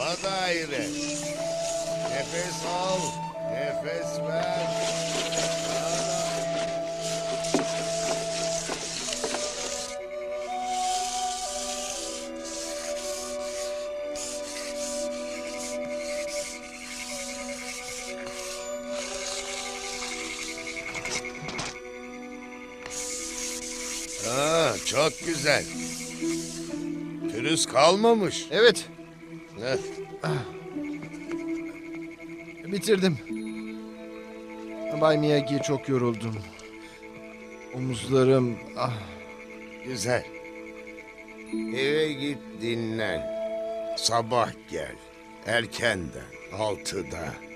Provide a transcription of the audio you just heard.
Sola daire. Nefes al. Nefes ver. Aa, çok güzel. Pürüz kalmamış. Evet, Bitirdim. Bay Miyagi çok yoruldum. Omuzlarım, ah, güzel. Eve git dinlen. Sabah gel. Erkenden. Altıda.